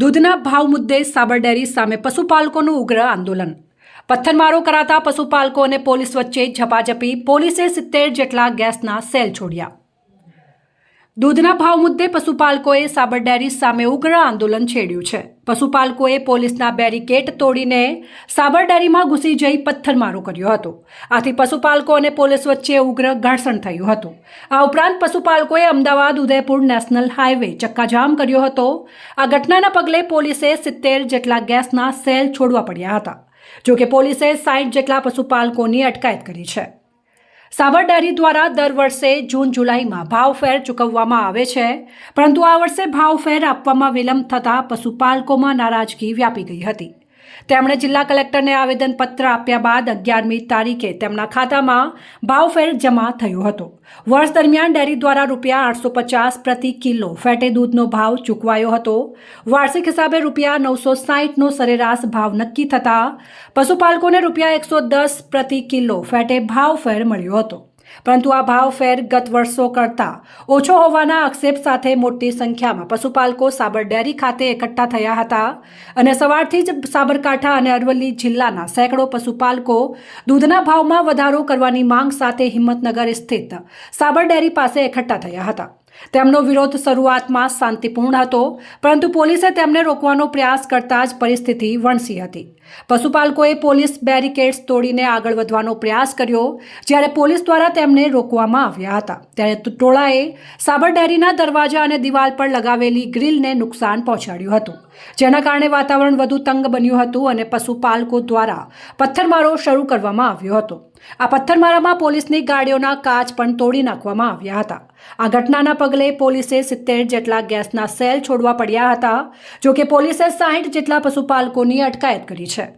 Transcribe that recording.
દૂધના ભાવ મુદ્દે સાબર ડેરી સામે પશુપાલકોનું ઉગ્ર આંદોલન. પથ્થરમારો કરાતા પશુપાલકો અને પોલીસ વચ્ચે ઝપાઝપી, પોલીસે સિત્તેર જેટલા ગેસના સેલ છોડ્યા. દૂધના ભાવ મુદ્દે પશુપાલકોએ સાબર ડેરી સામે ઉગ્ર આંદોલન છેડ્યું છે. પશુપાલકોએ પોલીસના બેરિકેડ તોડીને સાબર ડેરીમાં ઘૂસી જઈ પથ્થરમારો કર્યો હતો. આથી પશુપાલકો અને પોલીસ વચ્ચે ઉગ્ર ઘર્ષણ થયું હતું. આ ઉપરાંત પશુપાલકોએ અમદાવાદ ઉદયપુર નેશનલ હાઈવે ચક્કાજામ કર્યો હતો. આ ઘટનાના પગલે પોલીસે સિત્તેર જેટલા ગેસના સેલ છોડવા પડ્યા હતા. જોકે પોલીસે સાઠ જેટલા પશુપાલકોની અટકાયત કરી છે. સાબર દ્વારા દર વર્ષે જૂન, જુલાઈમાં ભાવફેર ચૂકવવામાં આવે છે. પરંતુ આ વર્ષે ભાવફેર આપવામાં વિલંબ થતાં પશુપાલકોમાં નારાજગી વ્યાપી ગઈ હતી. તેમણે જિલ્લા કલેક્ટરને આવેદનપત્ર આપ્યા બાદ અગિયારમી તારીખે તેમના ખાતામાં ભાવફેર જમા થયો હતો. વર્ષ દરમિયાન ડેરી દ્વારા રૂપિયા આઠસો પચાસ પ્રતિ કિલો ફેટે દૂધનો ભાવ ચૂકવાયો હતો. વાર્ષિક હિસાબે રૂપિયા નવસો સાહીઠનો સરેરાશ ભાવ નક્કી થતાં પશુપાલકોને રૂપિયા એકસો દસ પ્રતિ કિલો ફેટે ભાવફેર મળ્યો હતો. પરંતુ આ ભાવ ફેર ગત વર્ષો કરતાં ઓછો હોવાના આક્ષેપ સાથે મોટી સંખ્યામાં પશુપાલકો સાબર ડેરી ખાતે એકઠા થયા હતા અને સવારથી જ સાબરકાંઠા અને અરવલ્લી જિલ્લાના સેંકડો પશુપાલકો દૂધના ભાવમાં વધારો કરવાની માંગ સાથે હિંમતનગર સ્થિત સાબર ડેરી પાસે એકઠા થયા હતા. તેમનો વિરોધ શરૂઆતમાં શાંતિપૂર્ણ હતો, પરંતુ પોલીસે તેમને રોકવાનો પ્રયાસ કરતા જ પરિસ્થિતિ વણસી હતી. પશુપાલકોએ પોલીસ બેરિકેડ્સ તોડીને આગળ વધવાનો પ્રયાસ કર્યો, જ્યારે પોલીસ દ્વારા તેમને રોકવામાં આવ્યા હતા. ત્યારે ટોળાએ સાબર ડેરીના દરવાજા અને દિવાલ પર લગાવેલી ગ્રીલને નુકસાન પહોંચાડ્યું હતું. જેના કારણે વાતાવરણ વધુ તંગ બન્યું હતું અને પશુપાલકો દ્વારા પથ્થરમારો શરૂ કરવામાં આવ્યો હતો. આ પથ્થરમારામાં પોલીસની ગાડીઓના કાચ પણ તોડી નાખવામાં આવ્યા હતા. આ ઘટનાના પગલે પોલીસે સિત્તેર જેટલા ગેસના સેલ છોડવા પડ્યા હતા, જોકે પોલીસે સાહીઠ જેટલા પશુપાલકોની અટકાયત કરી છે.